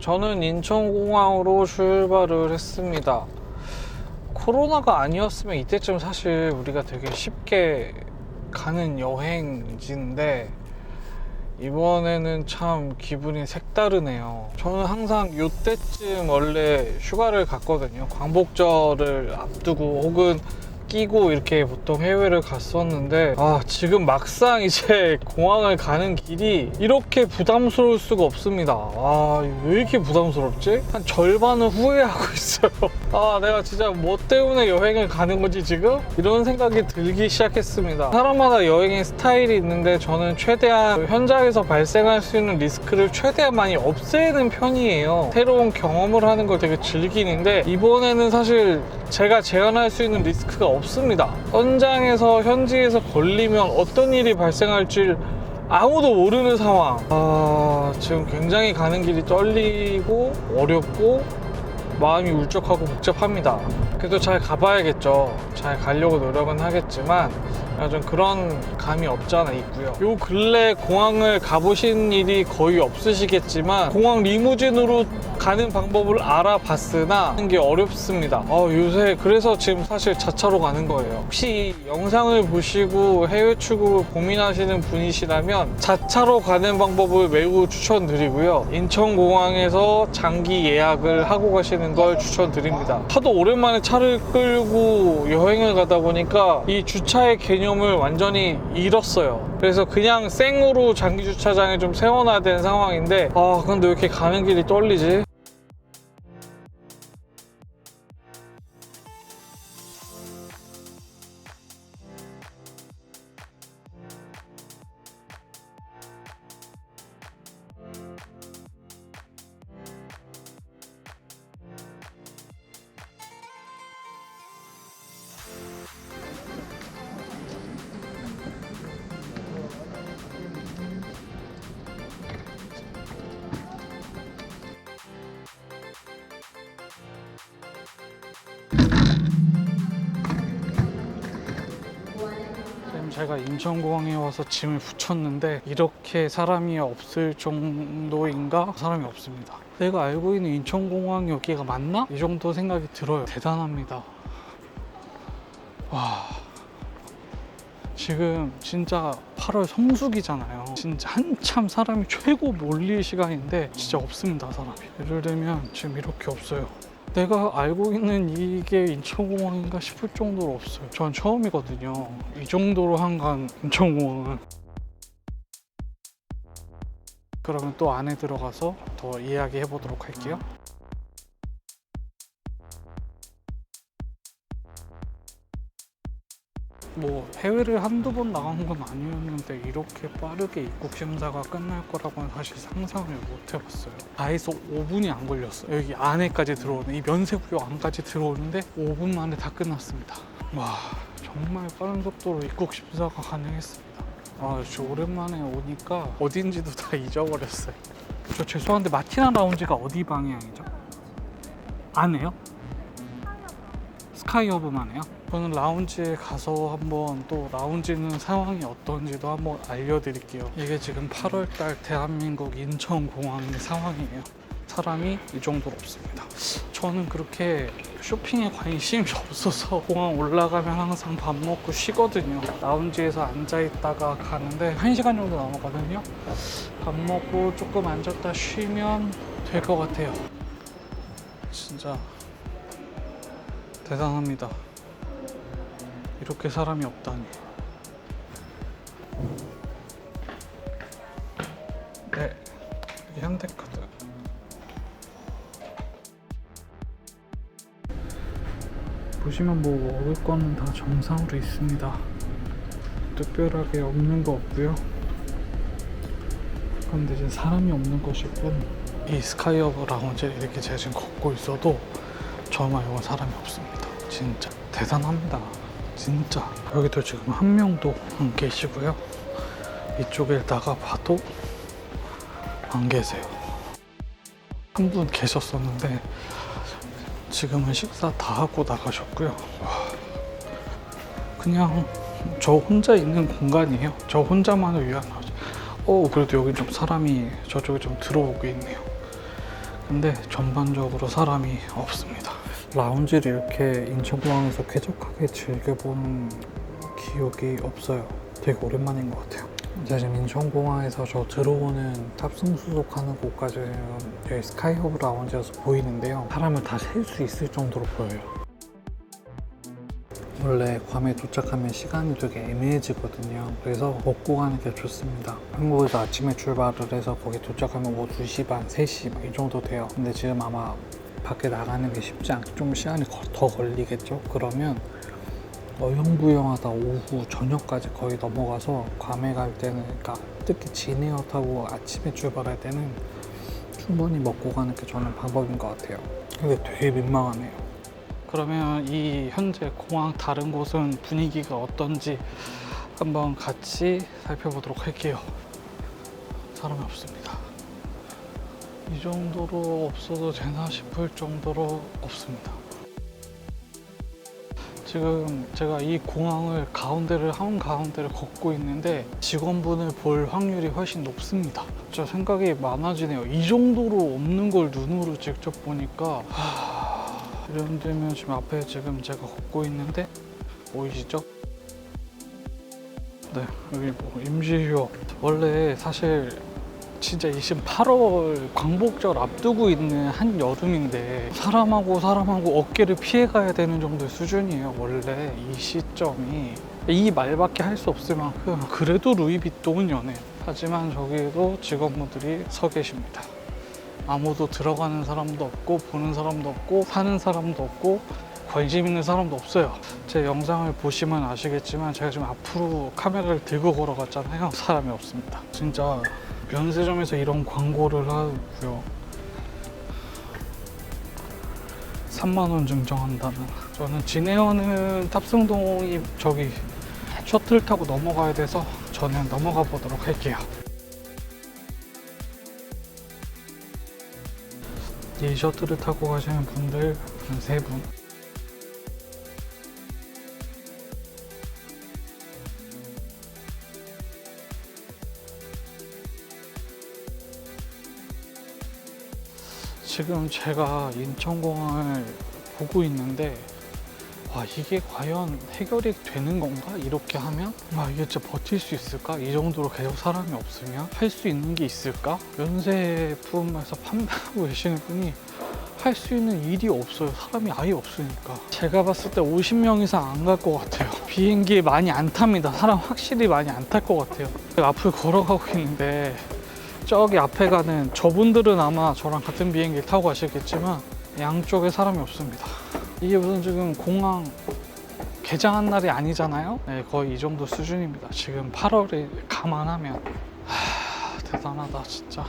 저는 인천공항으로 출발을 했습니다. 코로나가 아니었으면 이때쯤 사실 우리가 되게 쉽게 가는 여행지인데 이번에는 참 기분이 색다르네요. 저는 항상 이때쯤 원래 휴가를 갔거든요. 광복절을 앞두고 혹은 끼고 이렇게 보통 해외를 갔었는데 아 지금 막상 이제 공항을 가는 길이 이렇게 부담스러울 수가 없습니다 아 왜 이렇게 부담스럽지? 한 절반은 후회하고 있어요 아 내가 진짜 뭐 때문에 여행을 가는 거지 지금? 이런 생각이 들기 시작했습니다 사람마다 여행의 스타일이 있는데 저는 최대한 현장에서 발생할 수 있는 리스크를 최대한 많이 없애는 편이에요 새로운 경험을 하는 걸 되게 즐기는데 이번에는 사실 제가 제한할 수 있는 리스크가 없습니다. 현장에서 현지에서 걸리면 어떤 일이 발생할지 아무도 모르는 상황. 아, 지금 굉장히 가는 길이 떨리고 어렵고 마음이 울적하고 복잡합니다. 그래도 잘 가봐야겠죠. 잘 가려고 노력은 하겠지만 좀 그런 감이 없지 않아 있고요. 요 근래 공항을 가보신 일이 거의 없으시겠지만 공항 리무진으로 가는 방법을 알아봤으나 하는 게 어렵습니다. 어, 요새 그래서 지금 사실 자차로 가는 거예요. 혹시 이 영상을 보시고 해외 출국을 고민하시는 분이시라면 자차로 가는 방법을 매우 추천드리고요. 인천공항에서 장기 예약을 하고 가시는 걸 추천드립니다. 하도 오랜만에 차를 끌고 여행을 가다 보니까 이 주차의 개념 을 완전히 잃었어요. 그래서 그냥 생으로 장기 주차장에 좀 세워놔야 되는 상황인데 아 근데 왜 이렇게 가는 길이 떨리지? 제가 인천공항에 와서 짐을 붙였는데 이렇게 사람이 없을 정도인가? 사람이 없습니다. 내가 알고 있는 인천공항 여기가 맞나? 이 정도 생각이 들어요. 대단합니다. 와. 지금 진짜 8월 성수기잖아요. 진짜 한참 사람이 최고 몰릴 시간인데 진짜 없습니다, 사람이. 예를 들면 지금 이렇게 없어요. 내가 알고 있는 이게 인천공항인가 싶을 정도로 없어요. 전 처음이거든요. 이 정도로 한간 인천공항은. 그러면 또 안에 들어가서 더 이야기해 보도록 할게요. 뭐 해외를 한두 번 나간 건 아니었는데 이렇게 빠르게 입국 심사가 끝날 거라고는 사실 상상을 못 해봤어요. 다해서 5분이 안 걸렸어요. 여기 안에까지 들어오는 이 면세구역 안까지 들어오는데 5분 만에 다 끝났습니다. 와 정말 빠른 속도로 입국 심사가 가능했습니다. 아, 저 오랜만에 오니까 어딘지도 다 잊어버렸어요. 저 죄송한데 마티나 라운지가 어디 방향이죠? 안에요? 스카이어브만 해요? 저는 라운지에 가서 한번 또 라운지는 상황이 어떤지도 한번 알려드릴게요. 이게 지금 8월달 대한민국 인천공항의 상황이에요. 사람이 이 정도로 없습니다. 저는 그렇게 쇼핑에 관심이 없어서 공항 올라가면 항상 밥 먹고 쉬거든요. 라운지에서 앉아 있다가 가는데 1시간 정도 남았거든요. 밥 먹고 조금 앉았다 쉬면 될 것 같아요. 진짜 대단합니다. 이렇게 사람이 없다니. 네, 현대카드. 보시면 뭐 먹을 거는 다 정상으로 있습니다. 특별하게 없는 거 없고요. 그런데 이제 사람이 없는 것일 뿐. 이 스카이어브 라운지를 이렇게 제가 지금 걷고 있어도 저 말고 사람이 없습니다. 진짜 대단합니다. 진짜 여기도 지금 한 명도 안 계시고요. 이쪽에다가 봐도 안 계세요. 한 분 계셨었는데 지금은 식사 다 하고 나가셨고요. 와, 그냥 저 혼자 있는 공간이에요. 저 혼자만을 위한. 어, 그래도 여기 좀 사람이 저쪽에 좀 들어오고 있네요. 근데 전반적으로 사람이 없습니다. 라운지를 이렇게 인천공항에서 쾌적하게 즐겨본 기억이 없어요. 되게 오랜만인 것 같아요. 제가 지금 인천공항에서 저 들어오는 탑승 수속하는 곳까지는 여기 스카이허브 라운지에서 보이는데요. 사람을 다 셀 수 있을 정도로 보여요. 원래 괌에 도착하면 시간이 되게 애매해지거든요. 그래서 먹고 가는 게 좋습니다. 한국에서 아침에 출발을 해서 거기 도착하면 뭐 2시 반, 3시 막이 정도 돼요. 근데 지금 아마 밖에 나가는 게 쉽지 않고 좀 시간이 거- 더 걸리겠죠? 그러면 어영부영하다 오후 저녁까지 거의 넘어가서 괌에 갈 때는 그러니까 특히 진에어 타고 아침에 출발할 때는 충분히 먹고 가는 게 저는 방법인 것 같아요. 근데 되게 민망하네요. 그러면 이 현재 공항 다른 곳은 분위기가 어떤지 한번 같이 살펴보도록 할게요. 사람이 없습니다. 이 정도로 없어도 되나 싶을 정도로 없습니다. 지금 제가 이 공항을 가운데를 한 가운데를 걷고 있는데 직원분을 볼 확률이 훨씬 높습니다. 진짜 생각이 많아지네요. 이 정도로 없는 걸 눈으로 직접 보니까 하... 이런 데면 지금 앞에 지금 제가 걷고 있는데 보이시죠? 네 여기 뭐 임시휴업 원래 사실 진짜 이 지금 8월 광복절 앞두고 있는 한 여름인데 사람하고 사람하고 어깨를 피해가야 되는 정도의 수준이에요 원래. 이 시점이. 이 말밖에 할 수 없을 만큼 그래도 루이비통은 연해 하지만 저기에도 직원분들이 서 계십니다. 아무도 들어가는 사람도 없고 보는 사람도 없고 사는 사람도 없고 관심 있는 사람도 없어요. 제 영상을 보시면 아시겠지만 제가 지금 앞으로 카메라를 들고 걸어갔잖아요. 사람이 없습니다. 진짜 면세점에서 이런 광고를 하고요. 3만 원 증정한다는 저는 진해어는 탑승동이 저기 셔틀 타고 넘어가야 돼서 저는 넘어가 보도록 할게요. 이 셔틀을 타고 가시는 분들 한세분 지금 제가 인천공항을 보고 있는데 와 이게 과연 해결이 되는 건가? 이렇게 하면 와 이게 진짜 버틸 수 있을까? 이 정도로 계속 사람이 없으면 할 수 있는 게 있을까? 면세품에서 판매하고 계시는 분이 할 수 있는 일이 없어요. 사람이 아예 없으니까. 제가 봤을 때 50명 이상 안 갈 것 같아요. 비행기 많이 안 탑니다. 사람 확실히 많이 안 탈 것 같아요. 앞을 걸어가고 있는데 저기 앞에 가는 저분들은 아마 저랑 같은 비행기 타고 가시겠지만 양쪽에 사람이 없습니다. 이게 무슨 지금 공항 개장한 날이 아니잖아요. 네, 거의 이 정도 수준입니다. 지금 8월에 감안하면 하, 대단하다 진짜.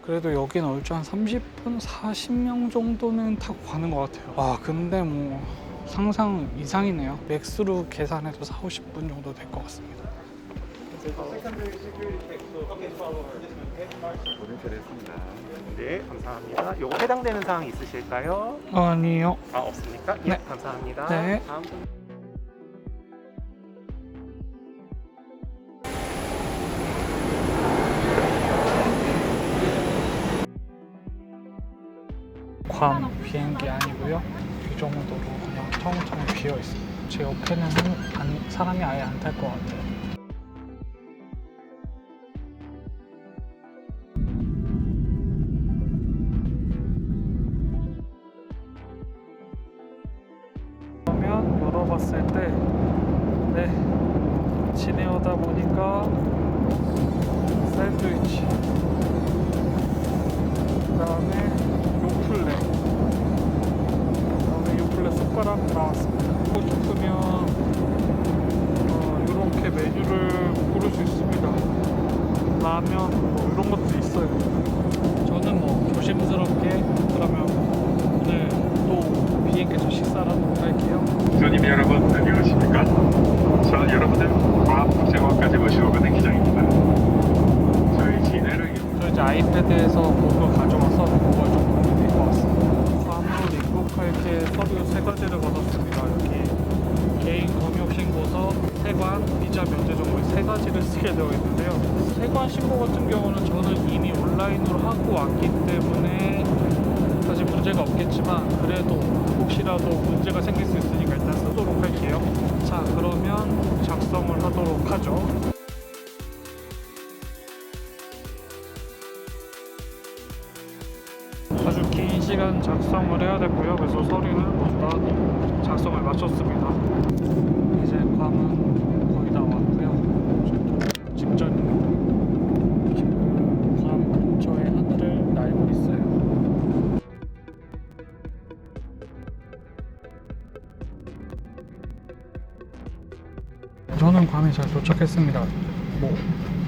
그래도 여기는 얼추 한 30분, 40명 정도는 타고 가는 것 같아요. 와, 근데 뭐 상상 이상이네요. 맥스로 계산해도 4, 50분 정도 될 것 같습니다. 모든 처리했습니다. 네, 감사합니다. 요거 해당되는 사항 있으실까요? 아니요. 아, 없습니까? 네. 예, 감사합니다. 네. 다음 분. 괌 비행기 아니고요. 이 정도로 그냥 텅텅 비어 있어요. 제 옆에는 한- 안- 사람이 아예 안 탈 것 같아요. 열어봤을 때, 네, 지내오다 보니까 샌드위치, 그 다음에 요플레, 그 다음에 요플레 숟가락 나왔습니다. 먹고 싶으면 어, 이렇게 메뉴를 고를 수 있습니다. 라면 뭐 이런 것도 있어요. 안녕하십니까? 저는 여러분을 과학국제공항까지 모시고 가는 기장입니다. 저희 진해를 저 이제 아이패드에서 곡을 가져와서 그걸 좀 보면 될것 같습니다. 괌으로 입국할 때 서류 세 가지를 받았습니다. 여기 개인 검역 신고서, 세관, 비자 면제 정보 세 가지를 쓰게 되어 있는데요. 세관 신고 같은 경우는 저는 이미 온라인으로 하고 왔기 때문에 사실 문제가 없겠지만 그래도 혹시라도 문제가 생길 수 있으니까 일단 쓰도록 할게요. 자, 그러면 작성을 하도록 하죠. 아주 긴 시간 작성을 해야 되고요. 그래서 서류를 모두 다 작성을 마쳤습니다. 이제 괌은 저는 괌에 잘 도착했습니다. 뭐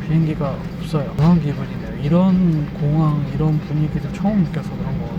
비행기가 없어요. 그런 기분이네요. 이런 공항, 이런 분위기를 처음 느껴서 그런 것